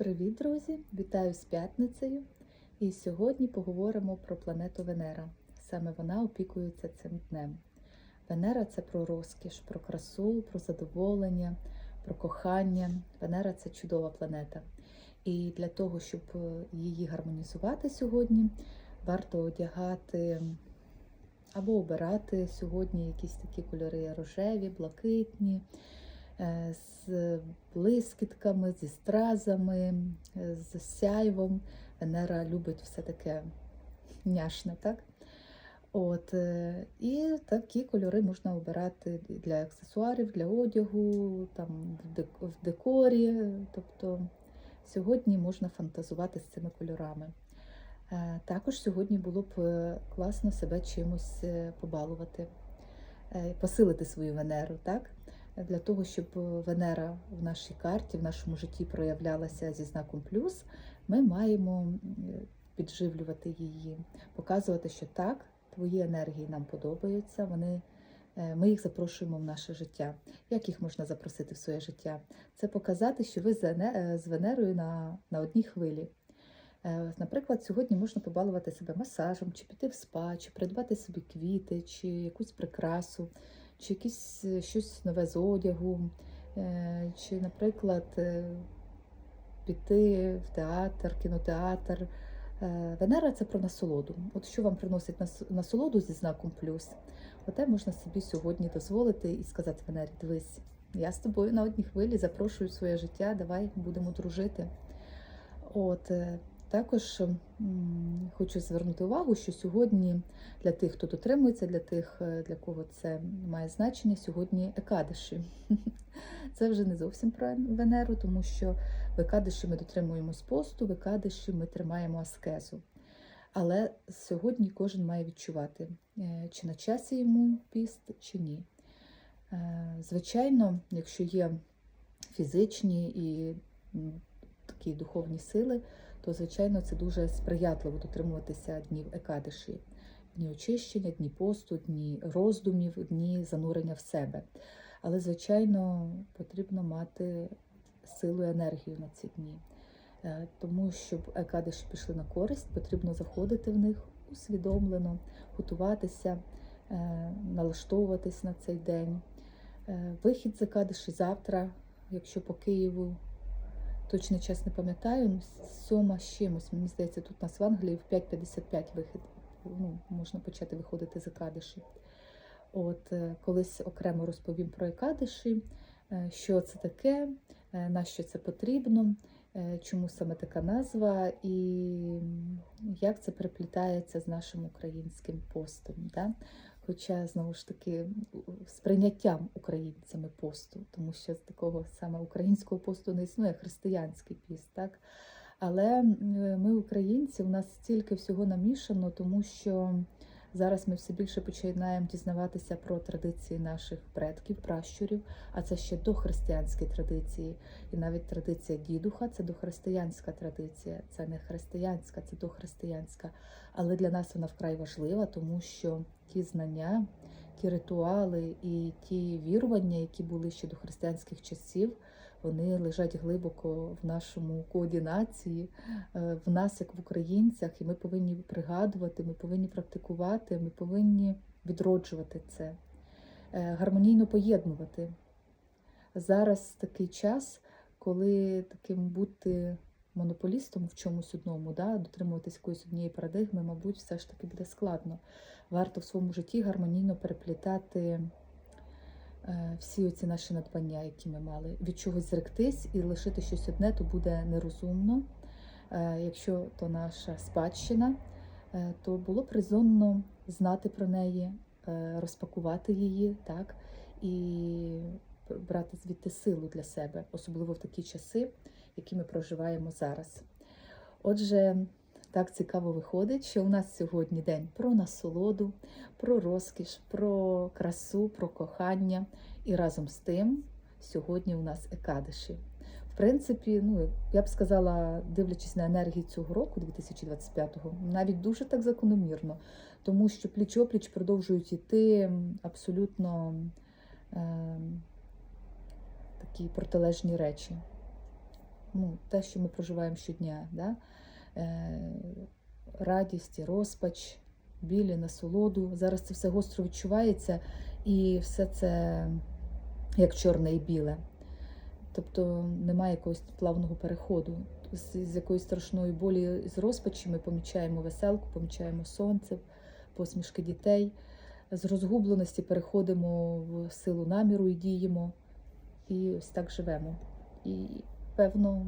Привіт, друзі! Вітаю з п'ятницею. І сьогодні поговоримо про планету Венера. Саме вона опікується цим днем. Венера це про розкіш, про красу, про задоволення, про кохання. Венера це чудова планета. І для того, щоб її гармонізувати сьогодні, варто одягати або обирати сьогодні якісь такі кольори рожеві, блакитні. Е, З блискітками, зі стразами, е, з сяйвом. Венера любить все таке няшне, так? От, е, і такі кольори можна обирати для аксесуарів, для одягу, там, в декорі. Тобто сьогодні можна фантазувати з цими кольорами. Також сьогодні було б класно себе чимось побалувати, посилити свою Венеру, так? Для того, щоб Венера в нашій карті, в нашому житті проявлялася зі знаком плюс, ми маємо підживлювати її, показувати, що так, твої енергії нам подобаються, вони, е, ми їх запрошуємо в наше життя. Як їх можна запросити в своє життя? Це показати, що ви з е, Венерою на, на одній хвилі. Е, Наприклад, сьогодні можна побалувати себе масажем, чи піти в спа, чи придбати собі квіти, чи якусь прикрасу, чи якісь е, щось нове з одягу, е, чи, наприклад, е, піти в театр, кінотеатр. Венера це про насолоду. От що вам приносить насолоду зі знаком плюс, оте можна собі сьогодні дозволити і сказати Венері, дивись, я з тобою на одній хвилі запрошую своє життя, давай будемо дружити. От також хочу звернути увагу, що сьогодні для тих, хто дотримується, для тих, е, для кого це має значення, сьогодні екадиші. Це вже не зовсім про Венеру, тому що в екадиші ми дотримуємось посту, в екадиші ми тримаємо аскезу. Але сьогодні кожен має відчувати, е, чи на часі йому піст, чи ні. Е, Звичайно, якщо є фізичні і такі духовні сили, то звичайно це дуже сприятливо дотримуватися днів екадиші, дні очищення, дні посту, дні роздумів, дні занурення в себе. Але, звичайно, потрібно мати силу і енергію на ці дні. Е, Тому, щоб екадиші пішли на користь, потрібно заходити в них усвідомлено, готуватися, е, налаштовуватись на цей день. Е, Вихід з екадиші завтра, якщо по Києву точний час не пам'ятаю, сьома з чимось. Мені здається, тут у нас в Англії в 5.55 вихід. Ну, можна почати виходити з екадиші. От е, колись окремо розповім про екадиші, е, що це таке, е, на що це потрібно, е, чому саме така назва, і як це переплітається з нашим українським постом. Да? Хоча, знову ж таки, сприйняттям українцями посту, тому що з такого саме українського посту не існує християнський піст, так? Але ми, українці, у нас стільки всього намішано, тому що зараз ми все більше починаємо дізнаватися про традиції наших предків, пращурів, а це ще дохристиянські традиції. І навіть традиція дідуха це дохристиянська традиція, це не християнська, це дохристиянська. Але для нас вона вкрай важлива, тому що ті знання, ті ритуали і ті вірування, які були ще до християнських часів, вони лежать глибоко в нашому коді нації, е, в нас, як в українцях, і ми повинні пригадувати, ми повинні практикувати, ми повинні відроджувати це, е, гармонійно поєднувати. Зараз такий час, коли таким бути монополістом в чомусь одному, да, дотримуватись якоїсь однієї парадигми, мабуть, все ж таки буде складно. Варто в своєму житті гармонійно переплітати всі оці наші надбання, які ми мали. Від чогось зректись і лишити щось одне, то буде нерозумно. Е, Якщо то наша спадщина, е, то було б резонно знати про неї, е, розпакувати її, так, і брати звідти силу для себе, особливо в такі часи, які ми проживаємо зараз. Отже, так цікаво виходить, що у нас сьогодні день про насолоду, про розкіш, про красу, про кохання. І разом з тим сьогодні у нас екадиші. В принципі, ну я б сказала, дивлячись на енергії цього року, 2025-го, навіть дуже так закономірно, тому що пліч-опліч продовжують іти абсолютно е, такі протилежні речі. ну, те, що ми проживаємо щодня. Да? Е, радість, розпач, білі, насолоду. Зараз це все гостро відчувається, і все це як чорне і біле. Тобто немає якогось плавного переходу. З, якоїсь страшної болі, з розпачі ми помічаємо веселку, помічаємо сонце, посмішки дітей. З розгубленості переходимо в силу наміру і діємо. І ось так живемо. І певно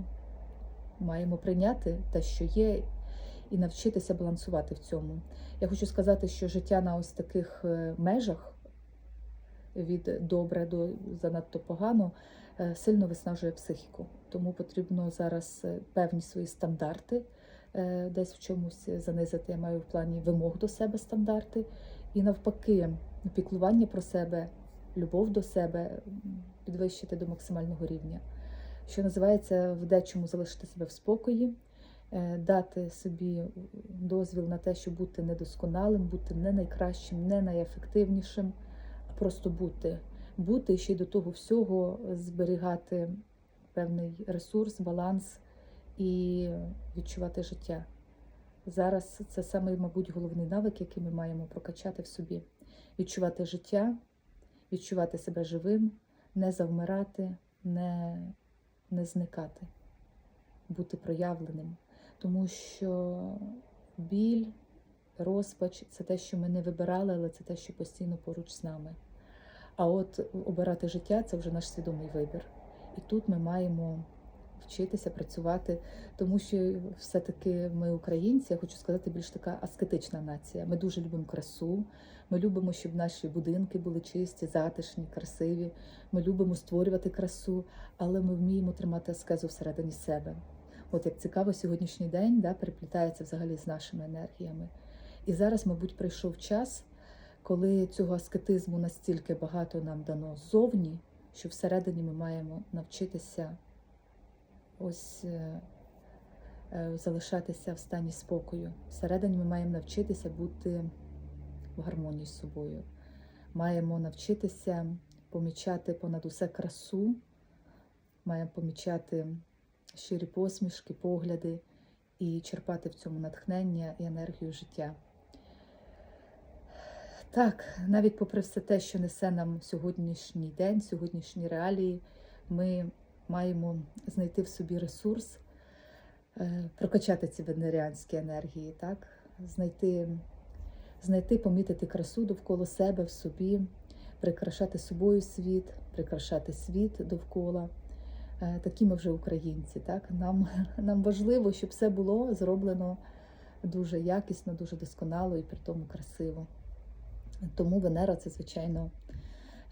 маємо прийняти те, що є, і навчитися балансувати в цьому. Я хочу сказати, що життя на ось таких е, межах від добре до занадто погано е, сильно виснажує психіку. Тому потрібно зараз е, певні свої стандарти десь в чомусь занизити. Я маю в плані вимог до себе стандарти, і навпаки, піклування про себе, любов до себе підвищити до максимального рівня. Що називається в дечому залишити себе в спокої, е, дати собі дозвіл на те, щоб бути недосконалим, бути не найкращим, не найефективнішим, а просто бути. Бути і ще й до того всього зберігати певний ресурс, баланс і відчувати життя. Зараз це саме, мабуть, головний навик, який ми маємо прокачати в собі: відчувати життя, відчувати себе живим, не завмирати, не, не зникати, бути проявленим. Тому що біль, розпач це те, що ми не вибирали, але це те, що постійно поруч з нами. А от обирати життя це вже наш свідомий вибір. І тут ми маємо вчитися працювати, тому що все-таки ми, українці, я хочу сказати, більш така аскетична нація. Ми дуже любимо красу. Ми любимо, щоб наші будинки були чисті, затишні, красиві. Ми любимо створювати красу, але ми вміємо тримати аскезу всередині себе. От як цікаво, сьогоднішній день да, переплітається взагалі з нашими енергіями. І зараз, мабуть, прийшов час, коли цього аскетизму настільки багато нам дано ззовні, що всередині ми маємо навчитися ось е, е, залишатися в стані спокою. Всередині ми маємо навчитися бути в гармонії з собою. Маємо навчитися помічати понад усе красу, маємо помічати щирі посмішки, погляди і черпати в цьому натхнення і енергію життя. Так, навіть попри все те, що несе нам сьогоднішній день, сьогоднішні реалії, ми маємо знайти в собі ресурс, е, прокачати ці венеріанські енергії, так? знайти, знайти, помітити красу довкола себе в собі, прикрашати собою світ, прикрашати світ довкола. Е, Такі ми вже українці. Так? Нам, нам важливо, щоб все було зроблено дуже якісно, дуже досконало і при тому красиво. Тому Венера це, звичайно,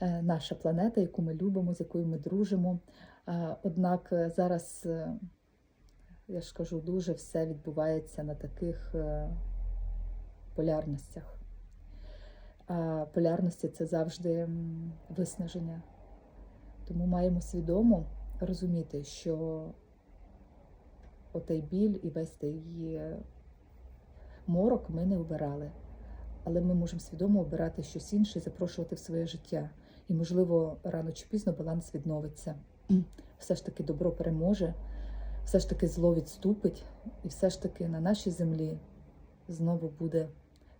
наша планета, яку ми любимо, з якою ми дружимо. Е, Однак е, зараз, е, я ж кажу, дуже все відбувається на таких е, полярностях. А полярності це завжди виснаження. Тому маємо свідомо розуміти, що отей біль і весь той е, морок ми не обирали. Але ми можемо свідомо обирати щось інше і запрошувати в своє життя. І, можливо, рано чи пізно баланс відновиться. Все ж таки добро переможе, все ж таки зло відступить, і все ж таки на нашій землі знову буде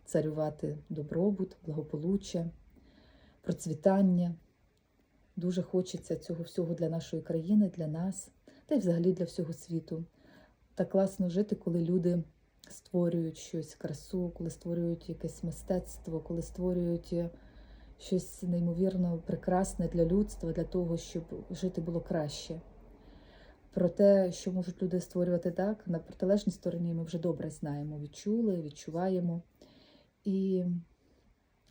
царювати добробут, благополуччя, процвітання. Дуже хочеться цього всього для нашої країни, для нас, та й взагалі для всього світу. Так класно жити, коли люди створюють щось красу, коли створюють якесь мистецтво, коли створюють щось неймовірно прекрасне для людства, для того, щоб жити було краще. Про те, що можуть люди створювати так, на протилежній стороні ми вже добре знаємо, відчули, відчуваємо. І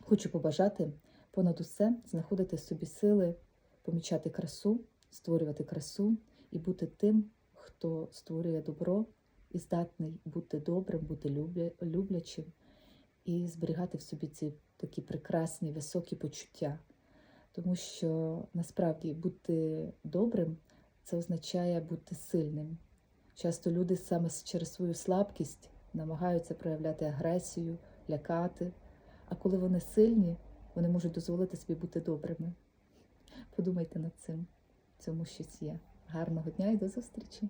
хочу побажати понад усе знаходити собі сили, помічати красу, створювати красу і бути тим, хто створює добро і здатний бути добрим, бути люблячим і зберігати в собі ці такі прекрасні, високі почуття. Тому що насправді бути добрим це означає бути сильним. Часто люди саме через свою слабкість намагаються проявляти агресію, лякати. А коли вони сильні, вони можуть дозволити собі бути добрими. Подумайте над цим. В цьому щось є. Гарного дня і до зустрічі!